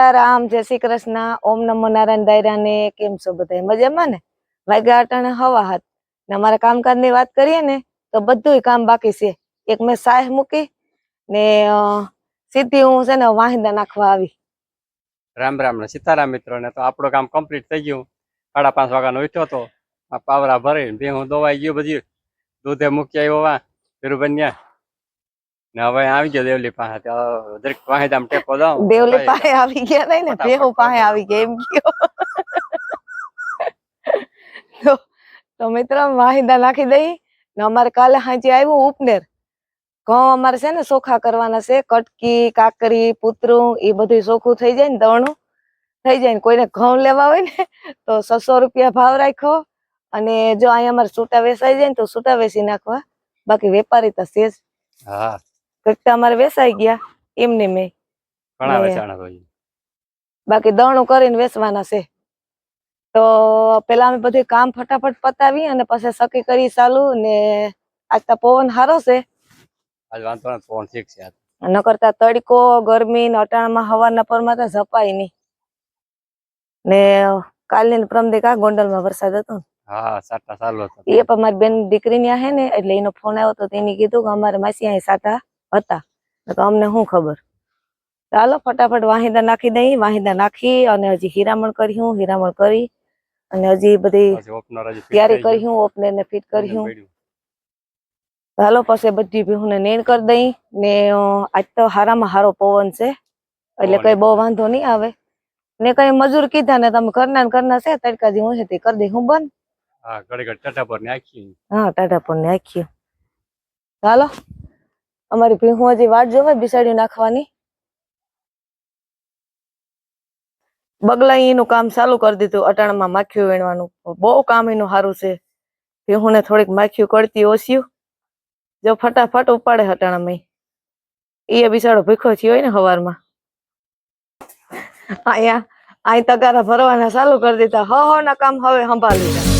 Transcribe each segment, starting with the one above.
સીતારામ, જય શ્રી કૃષ્ણ, ઓમ નમો નારાયણ દાયરા ને કેમ છો બધા મજામાં ને? વાગ્યા અટાણે હવા હાથ. ને અમારા કામકાજની વાત કરીએ ને, તો બધું કામ બાકી છે. એક મેં સાહ મૂકી ને સીધી હું છે ને વાહિંદા નાખવા આવી. રામ રામ ને સીતારામ મિત્રો ને તો આપણું કામ કમ્પ્લીટ થઈ ગયું. સાડા પાંચ વાગ્યાનો ઉઠ્યો તો, આ પાવરા ભરી બે હું દોવાઈ ગયો બધી દૂધે મૂકી આવ્યો વા ધીરુબન્યા ને હવે આવી ગયો દેવલી પાસે. દરેક પાસે આમ ટેકો દઉં દેવલી પાસે આવી ગયા નહીં ને? ફટાફટ પાસે આવી ગયા એમ કયો તો તો મિત્રો નાખી દઈ ને અમારે કાલે હાંજે આવ્યું ઉપનેર. ઘઉં અમારે છે ને સોખા કરવાના છે. કટકી કાકરી પૂતરું એ બધું સોખું થઈ જાય ને દવણું થઈ જાય ને કોઈને ઘઉં લેવા હોય ને તો છસો રૂપિયા ભાવ રાખ્યો. અને જો અહીંયા અમારે છૂટા વેસાઈ જાય ને તો છૂટા વેસી નાખવા. બાકી વેપારી તો છે હા કંઈક તો અમારે વેસાઈ ગયા એમને મેં. ઘણા વેચાણા તો બાકી દણું કરીને વેચવાના છે. તો પેલા અમે બધું કામ ફટાફટ પતાવી અને પછી સકી કરી ચાલુ ને આજ તો પવન સારો છે. આજ વાંધો નથી ઠીક છે ન કરતા તડકો ગરમી ને અટાણમાં હવાના પરમાં તો ઝપાય નહીં. ને કાલની પ્રમદે કા ગોંડલમાં વરસાદ હતો હા સાટા ચાલુ હતો. એ પણ મારી બેન દીકરી ની હે ને એટલે એનો ફોન આવ્યો તો તેને કીધું કે અમારે માસી અહીં સાટા હતા. તો અમને શું ખબર? ચાલો ફટાફટ વાહિંદા નાખી દઈ. વાહિંદા નાખી અને હજી હીરામણ કર્યું હીરામણ કરી અને હજી બધી તૈયારી. કર્યું ઓપનર ને ફિટ કર્યું. ચાલો પછી બધી ભીહું ને નેણ કરી દઈ. ને આજ તો હારામાં હારો પવન છે. એટલે કઈ બહુ વાંધો નહીં આવે. ને કઈ મજૂર કીધા ને તમે કરના કરના છે તડકા જે હું છે તે કરી દઈ. હું બંધ. હા ટાટા ઘડી ને પર નાખી હા ટાટા પણ નાખ્યું ચાલો અમારી ભીહું હજી વાટ જોવે બિસાડી નાખવાની? બગલા એનું કામ ચાલુ કરી દીધું, અટાણામાં માખ્યું વીણવાનું. બહુ કામ એનું સારું છે. ભીહું ને થોડીક માખ્યું કરતી ઓસ્યું જો ફટાફટ ઉપાડે હટાણામાં એ બિસાડો ભીખો થયો હોય ને હવારમાં. અહીંયા અહીં તગારા ભરવાના ચાલુ કરી દીધા. હ હ, ના કામ હવે સંભાળી લીધા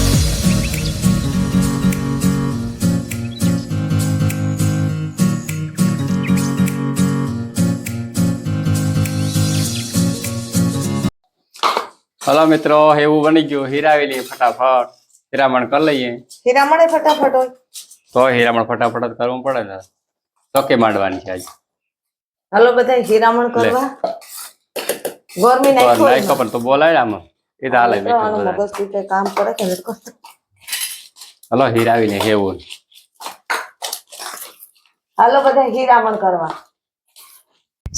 હલો મિત્રો એવું બની ગયું. હીરાવેલી ફટાફટ. હીરામણ કરી લઈએ. હીરામણ ફટાફટ હોય. તો હીરામણ ફટાફટ કરવું પડે ને. ચોકે માંડવાની છે આજે? હલો બધા હીરામણ કરવા? ગોરમી નાખો નાખ્યો પણ તો બોલાય આમાં. એ તો હાલે. મગજ કામ કરે કે હલો હીરાવી હલો હીરાવીને હેવું. હાલો બધા હીરામણ કરવા.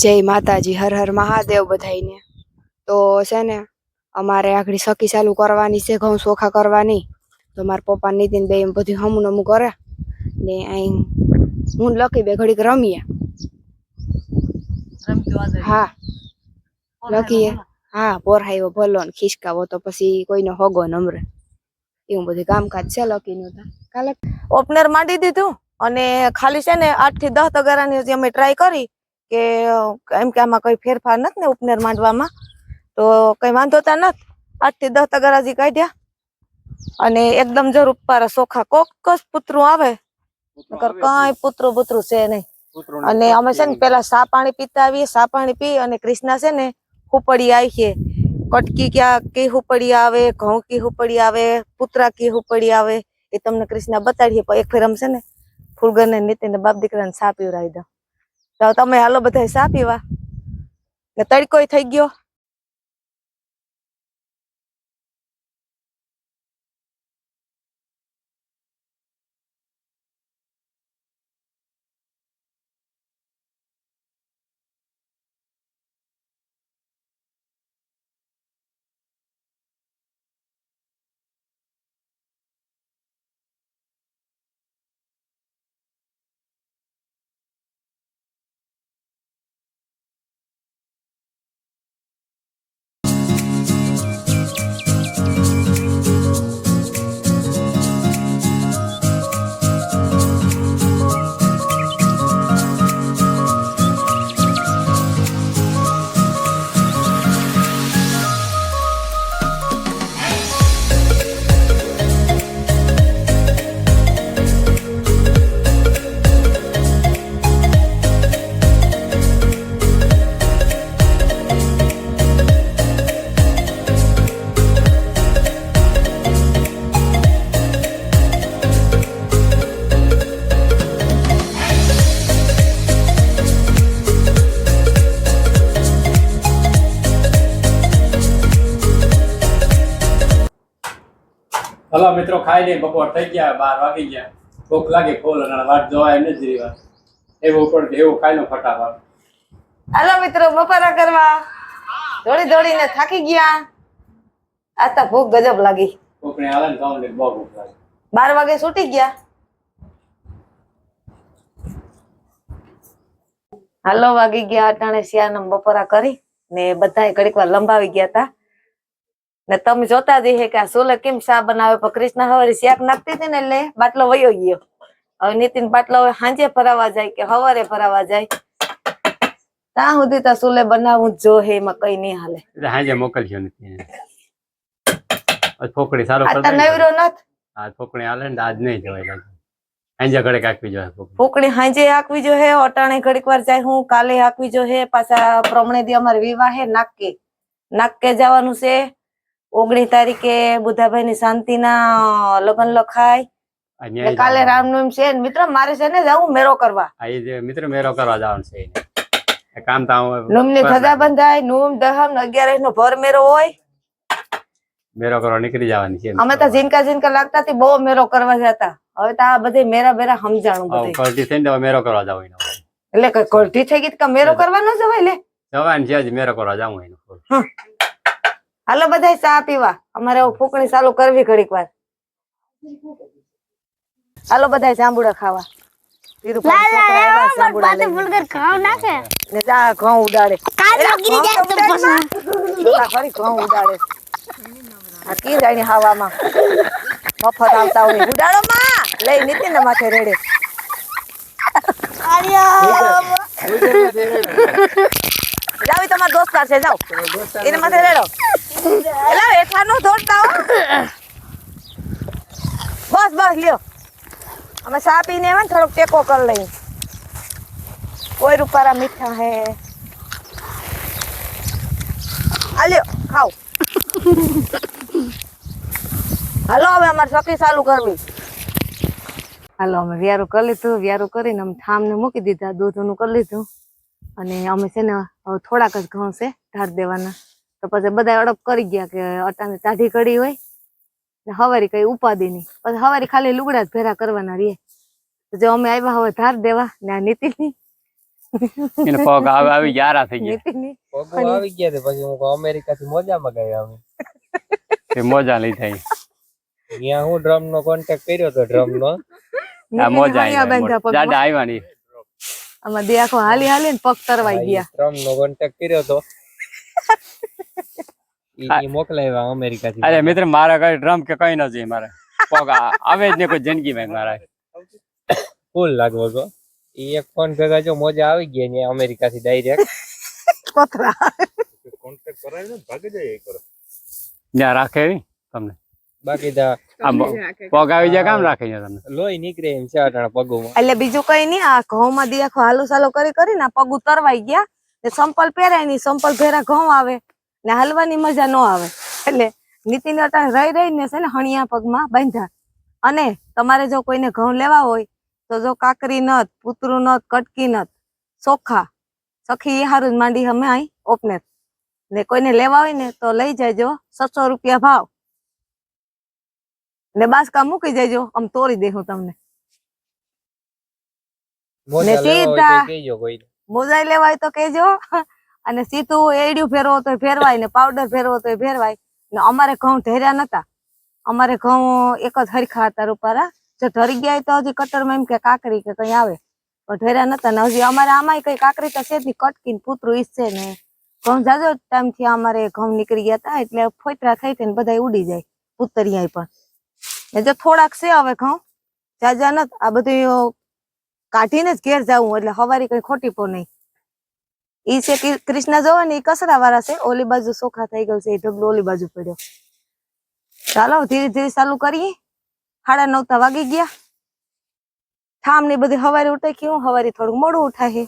જય માતાજી હર હર મહાદેવ બધાઈને તો છે ને અમારે આગળ સખી ચાલુ કરવાની છે ઘઉં ચોખા કરવાની. તો મારા પપ્પા નીતિન બે બધું હમું નમું કરે. ને અહીં હું લકી બે ઘડીક રમીએ. હા. લખીએ. હા પોરાયો ભલો ને ખિસકાવો તો પછી કોઈનો હોગો નમરે એવું બધું કામકાજ છે લકીનું તો. કાલે ઓપનર માંડી દીધું અને ખાલી છે ને આઠથી દસ તગારાની અમે ટ્રાય કરી કે એમ કે આમાં કઈ ફેરફાર નથી ને ઓપનર માંડવામાં? તો કઈ વાંધો તા નથી. આઠથી દસ તગારાજી કાઢ્યા. અને એકદમ જરૂર ઉપર સોખા કોકસ પુતરું આવે. નકર કઈ પુતરું પુતરું છે નહીં. અને અમે છે ને પેલા સા પાણી પીતા આવીએ સા પાણી પી અને કૃષ્ણા છે ને હુપડી આવીએ. કટકી ક્યાં કી હુપડી આવે ઘઉં કી હુપડી આવે પુતરા કી હુપડી આવે એ તમને કૃષ્ણા બતાડીએ. પણ એક ફેર અમે છે ને ફૂલગર ને નીતિન બાપ દીકરાને સા પીવરાવી દો તો તમે હાલો બધા સા પીવા. ને તડકો થઈ ગયો. હલો મિત્રો ખાઈ લઈ બપોર થઈ ગયા બાર વાગી ગયા. ભૂખ લાગે ફૂલ અને વાત જોવાય એમ જ રીવા એવું પણ એવું ખાઈ લો ફટાફટ. હાલો મિત્રો બપોરા કરવા. દોડી દોડીને થાકી ગયા. આ તો ભૂખ ગજબ લાગી. કોકને હાલે ને કામ બહુ ભૂખ લાગી. બાર વાગે છૂટી ગયા. હાલો વાગી ગયા અટાણે શિયાળા બપોરા કરી ને બધાએ ઘડીક વાર લંબાવી ગયા તા ને તમે જોતા જ હે કે આ સોલે કેમ શા બનાવે? પણ કૃષ્ણ હવારે શાક નાખતી હતી ને એટલે બાટલો વયો ગયો. હવે નીતિન બાટલો હવે સાંજે ભરાવા જાય કે હવારે ભરાવા જાય. ત્યાં સુધી તો સોલે બનાવવું જો હે એમાં કઈ નહીં હાલે. સાંજે મોકલજો નથી ફોકડી સારો આ કરતા નવરો નથ. આજ ફોકડી હાલે ને આજ નહીં જવાય લાગે હાંજે ઘડે કાકવી જોઈએ ફોકડી. ફૂકણી હાંજે જો હે અટાણે ઘડીક વાર જાય. હું કાલે હાંકવી જો હે પાછા પ્રમણે દી અમારે વિવાહ હે નાકે. નાકે જવાનું છે. ઓગણીસ તારીખે બુધાભાઈ ની શાંતિના લગ્ન લખાય. ને કાલે. રામનવમી છે. મિત્ર મારે છે ને જવું મેરો કરવા. મિત્ર મેરો કરવા જવાનું છે કામ નોમની ધજા બંધાય નોમ દહમ અગિયાર નો ભર મેરો હોય. મેરો કરવા નીકળી જવાની છે અમે તો ઝીનકા ઝીનકા લાગતા થી બહુ મેરો કરવા જતા. હવે તો આ બધે મેરા બેરા સમજાણું બધે. કલટી થઈને મેરો કરવા જાવ એનો. એટલે કોલટી થઈ ગઈ કાં મેરો કરવાનો ન જવાય લે? જવાનું છે મેરો કરવા જાવ એનો. હાલો બધા ચા પીવા. અમારે ફૂકણી ચાલુ કરવી ઘડીક વાર. હાલો બધા જાંબુડા ખાવા. મફત આવતા હોય. ઉડાડો માં! લઈ નીતિન માથે રેડે. તમારા દોસ્તાર છે જાઓ. એને માથે રેડો. એલા હેઠા નો દોડતા હો. બસ બસ લ્યો. અમે ચા પીને આવે ને થોડોક ટેકો કરી લઈ કોઈ રૂપારા મીઠા હે. આ લ્યો ખાઓ. હાલો હવે અમારે સખી ચાલુ કરવી. હાલો અમે વ્યારું કરી લીધું. વ્યારું કરીને અમે થામને મૂકી દીધા. દૂધનું કરી લીધું. અને અમે છે ને થોડાક જ ઘઉં છે ઢાળ દેવાના. તો પછી બધા અડપ કરી ગયા કે અટાને ટાઢી કડી હોય. ને હવારી કઈ ઉપાદી નહીં. પછી હવારી ખાલી લુગડા જ ભેરા કરવાના તો જો અમે આવ્યા હવે ધાર દેવા ને આ નીતિની. એને પગ આવી ગયા થઈ ગયા. નીતિની. આવી ગયા પછી હું અમેરિકા થી મોજા મગાવ્યા અમે. એ મોજા લઈ થઈ ત્યાં હું ડ્રમ નો કોન્ટેક્ટ કર્યો તો ડ્રમ નો આ મોજા જાડા આવ્યા આમાં દે આખો હાલી હાલી ને પગ તરવાઈ ગયા. ડ્રમ નો કોન્ટેક્ટ કર્યો તો. ઈ ઈ મોકલાવ્યા અમેરિકા થી અરે મિત્ર મારા કઈ ડ્રમ કે કઈ ન જોઈએ મારે. પગ આવે જ ને કોઈ જિંદગી મારા ફૂલ લાગવો તો એ એક ફોન ભેગા જો મોજા આવી ગયા ને અમેરિકા થી ડાયરેક્ટ કોતરા ત્યાં રાખે તમને? બાકી તા પગ આવી જાય કામ રાખે છે તમને લોહી નીકળે એમ છે અટાણા પગોમાં. એટલે બીજું કઈ નહીં આ ઘઉં માં દી આખો હાલો સાલો કરી કરીને ને પગ ઉતરવાઈ ગયા. ને સંપલ પહેરાય નહીં સંપલ પહેરા ઘઉં આવે. ને હાલવાની મજા ન આવે. એટલે નીતિન અટાણે રહી રહીને છે ને હણિયા પગમાં બાંધ્યા. અને તમારે જો કોઈને ઘઉં લેવા હોય તો જો કાકરી નત પૂતરું નત કટકી નત ચોખા સખી એ હારું જ માંડી અમે અહીં ઓપનેર. ને કોઈને લેવા હોય ને તો લઈ જજો સત્સો રૂપિયા ભાવ. ને બાસકા મૂકી જજો આમ તોડી દેવું તમને. મોજા સીધા. તો મોજાઈ લેવાય તો કેજો અને સીધું એડિયું ફેરવો તો ફેરવાય ને પાવડર ફેરવો તો ફેરવાય. ને અમારે ઘઉં ઢેર્યા નતા. અમારે ઘઉં એક જ હરખા હતા રૂપારા. જો ધરી ગયા તો હજી કટરમાં એમ કે કાકરી કે કઈ આવે. પણ ઢેર્યા નતા ને હજી અમારે આમાંય કઈ કાકરી તો છે જ કટકી ને પૂતરું છે ને. ઘઉં જાજો ટાઈમથી અમારે ઘઉં નીકળી ગયા હતા એટલે ફોતરા થઈ થઈ ને બધા ઉડી જાય. પૂતરિયા પણ. ને જો થોડાક છે હવે ઘઉં. જાજા નત આ બધું કાઢીને જ ઘેર જાવું એટલે હવારી કઈ ખોટી પો નહીં. ઈ છે કે કૃષ્ણ જોવે ને ઈ કસરા વાળા છે, ઓલી બાજુ સોખા થઈ ગયું છે એ ઢગલો ઓલી બાજુ પડ્યો. ચાલો ધીરે ધીરે ચાલુ કરીએ. સાડા નવ તા વાગી ગયા. ઠામ ને બધી હવારે ઉઠે કેવું હવારે થોડું મોડું ઉઠાય છે